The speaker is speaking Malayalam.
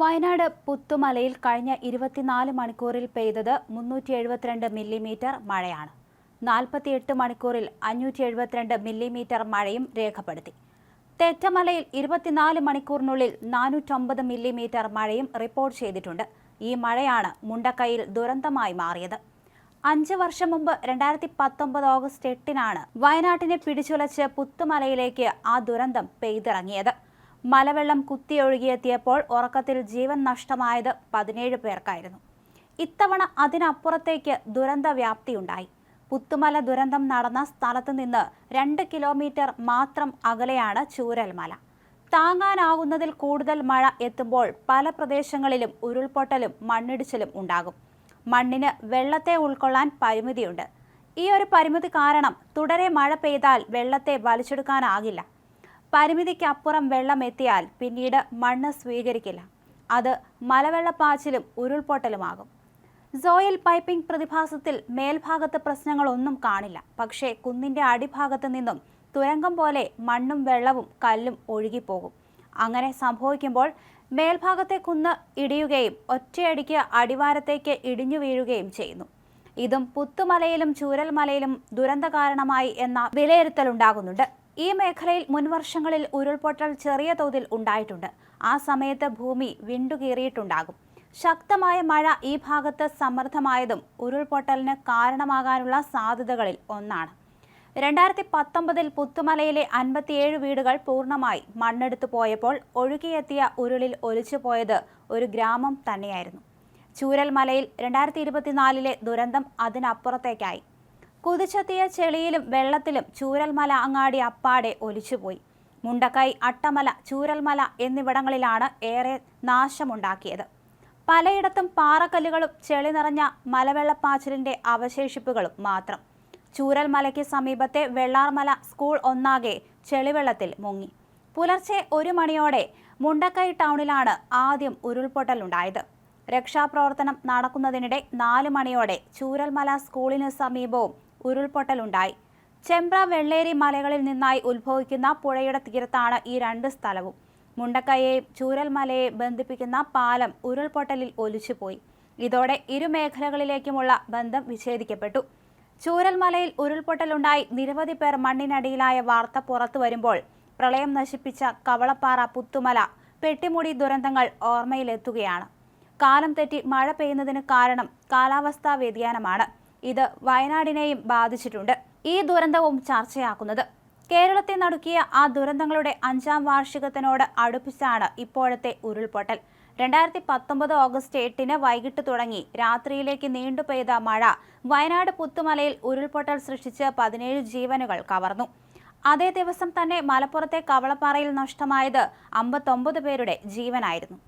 വയനാട് പുത്തുമലയിൽ കഴിഞ്ഞ ഇരുപത്തിനാല് മണിക്കൂറിൽ പെയ്തത് മുന്നൂറ്റി എഴുപത്തിരണ്ട് മില്ലിമീറ്റർ മഴയാണ്. നാൽപ്പത്തിയെട്ട് മണിക്കൂറിൽ അഞ്ഞൂറ്റി എഴുപത്തിരണ്ട് മില്ലിമീറ്റർ മഴയും രേഖപ്പെടുത്തി. തെറ്റമലയിൽ ഇരുപത്തിനാല് മണിക്കൂറിനുള്ളിൽ നാനൂറ്റൊമ്പത് മില്ലിമീറ്റർ മഴയും റിപ്പോർട്ട് ചെയ്തിട്ടുണ്ട്. ഈ മഴയാണ് മുണ്ടക്കൈയിൽ ദുരന്തമായി മാറിയത്. അഞ്ച് വർഷം മുമ്പ് രണ്ടായിരത്തി പത്തൊമ്പത് ഓഗസ്റ്റ് എട്ടിനാണ് വയനാട്ടിനെ പിടിച്ചുലച്ച് പുത്തുമലയിലേക്ക് ആ ദുരന്തം പെയ്തിറങ്ങിയത്. മലവെള്ളം കുത്തിയൊഴുകിയെത്തിയപ്പോൾ ഉറക്കത്തിൽ ജീവൻ നഷ്ടമായത് പതിനേഴ് പേർക്കായിരുന്നു. ഇത്തവണ അതിനപ്പുറത്തേക്ക് ദുരന്ത വ്യാപ്തിയുണ്ടായി. പുത്തുമല ദുരന്തം നടന്ന സ്ഥലത്തു നിന്ന് രണ്ട് കിലോമീറ്റർ മാത്രം അകലെയാണ് ചൂരൽമല. താങ്ങാനാവുന്നതിൽ കൂടുതൽ മഴ എത്തുമ്പോൾ പല പ്രദേശങ്ങളിലും ഉരുൾപൊട്ടലും മണ്ണിടിച്ചിലും ഉണ്ടാകും. മണ്ണിന് വെള്ളത്തെ ഉൾക്കൊള്ളാൻ പരിമിതിയുണ്ട്. ഈ ഒരു പരിമിതി കാരണം തുടരെ മഴ പെയ്താൽ വെള്ളത്തെ വലിച്ചെടുക്കാനാകില്ല. പരിമിതിക്കപ്പുറം വെള്ളം എത്തിയാൽ പിന്നീട് മണ്ണ് സ്വീകരിക്കില്ല. അത് മലവെള്ളപ്പാച്ചിലും ഉരുൾപൊട്ടലുമാകും. സോയിൽ പൈപ്പിംഗ് പ്രതിഭാസത്തിൽ മേൽഭാഗത്ത് പ്രശ്നങ്ങളൊന്നും കാണില്ല. പക്ഷേ കുന്നിന്റെ അടിഭാഗത്ത് നിന്നും തുരങ്കം പോലെ മണ്ണും വെള്ളവും കല്ലും ഒഴുകിപ്പോകും. അങ്ങനെ സംഭവിക്കുമ്പോൾ മേൽഭാഗത്തെ കുന്ന് ഇടിയുകയും ഒറ്റയടിക്ക് അടിവാരത്തേക്ക് ഇടിഞ്ഞു വീഴുകയും ചെയ്യുന്നു. ഇതും പുത്തുമലയിലും ചൂരൽമലയിലും ദുരന്ത കാരണമായി എന്ന വിലയിരുത്തലുണ്ടാകുന്നുണ്ട്. ഈ മേഖലയിൽ മുൻവർഷങ്ങളിൽ ഉരുൾപൊട്ടൽ ചെറിയ തോതിൽ ഉണ്ടായിട്ടുണ്ട്. ആ സമയത്ത് ഭൂമി വിണ്ടുകീറിയിട്ടുണ്ടാകും. ശക്തമായ മഴ ഈ ഭാഗത്ത് സമൃദ്ധമായതും ഉരുൾപൊട്ടലിന് കാരണമാകാനുള്ള സാധ്യതകളിൽ ഒന്നാണ്. രണ്ടായിരത്തി പത്തൊമ്പതിൽ പുത്തുമലയിലെ അൻപത്തിയേഴ് വീടുകൾ പൂർണമായി മണ്ണെടുത്തു പോയപ്പോൾ ഒഴുകിയെത്തിയ ഉരുളിൽ ഒലിച്ചു പോയത് ഒരു ഗ്രാമം തന്നെയായിരുന്നു. ചൂരൽമലയിൽ രണ്ടായിരത്തി ഇരുപത്തിനാലിലെ ദുരന്തം അതിനപ്പുറത്തേക്കായി. കുതിച്ചെത്തിയ ചെളിയിലും വെള്ളത്തിലും ചൂരൽമല അങ്ങാടി അപ്പാടെ ഒലിച്ചുപോയി. മുണ്ടക്കൈ അട്ടമല ചൂരൽമല എന്നിവിടങ്ങളിലാണ് ഏറെ നാശമുണ്ടാക്കിയത്. പലയിടത്തും പാറക്കല്ലുകളും ചെളി നിറഞ്ഞ മലവെള്ളപ്പാച്ചിലിന്റെ അവശേഷിപ്പുകളും മാത്രം. ചൂരൽമലയ്ക്ക് സമീപത്തെ വെള്ളാർമല സ്കൂൾ ഒന്നാകെ ചെളിവെള്ളത്തിൽ മുങ്ങി. പുലർച്ചെ ഒരു മണിയോടെ മുണ്ടക്കൈ ടൗണിലാണ് ആദ്യം ഉരുൾപൊട്ടലുണ്ടായത്. രക്ഷാപ്രവർത്തനം നടക്കുന്നതിനിടെ നാല് മണിയോടെ ചൂരൽമല സ്കൂളിന് സമീപവും ഉരുൾപൊട്ടലുണ്ടായി. ചെമ്പ്ര വെള്ളേരി മലകളിൽ നിന്നായി ഉത്ഭവിക്കുന്ന പുഴയുടെ തീരത്താണ് ഈ രണ്ട് സ്ഥലവും. മുണ്ടക്കയെയും ചൂരൽമലയെ ബന്ധിപ്പിക്കുന്ന പാലം ഉരുൾപൊട്ടലിൽ ഒലിച്ചുപോയി. ഇതോടെ ഇരു മേഖലകളിലേക്കുമുള്ള ബന്ധം വിച്ഛേദിക്കപ്പെട്ടു. ചൂരൽമലയിൽ ഉരുൾപൊട്ടലുണ്ടായി നിരവധി പേർ മണ്ണിനടിയിലായ വാർത്ത പുറത്തു വരുമ്പോൾ പ്രളയം നശിപ്പിച്ച കവളപ്പാറ പുത്തുമല പെട്ടിമുടി ദുരന്തങ്ങൾ ഓർമ്മയിലെത്തുകയാണ്. കാലം തെറ്റി മഴ പെയ്യുന്നതിന് കാരണം കാലാവസ്ഥാ വ്യതിയാനമാണ്. ഇത് വയനാടിനെയും ബാധിച്ചിട്ടുണ്ട്. ഈ ദുരന്തവും ചർച്ചയാക്കുന്നത്. കേരളത്തെ നടുക്കിയ ആ ദുരന്തങ്ങളുടെ അഞ്ചാം വാർഷികത്തിനോട് അടുപ്പിച്ചാണ് ഇപ്പോഴത്തെ ഉരുൾപൊട്ടൽ. രണ്ടായിരത്തി പത്തൊമ്പത് ഓഗസ്റ്റ് എട്ടിന് വൈകിട്ട് തുടങ്ങി. രാത്രിയിലേക്ക് നീണ്ടു പെയ്ത മഴ വയനാട് പുത്തുമലയിൽ ഉരുൾപൊട്ടൽ സൃഷ്ടിച്ച് പതിനേഴ് ജീവനുകൾ കവർന്നു. അതേ ദിവസം തന്നെ മലപ്പുറത്തെ കവളപ്പാറയിൽ നഷ്ടമായത് അമ്പത്തൊമ്പത് പേരുടെ ജീവനായിരുന്നു.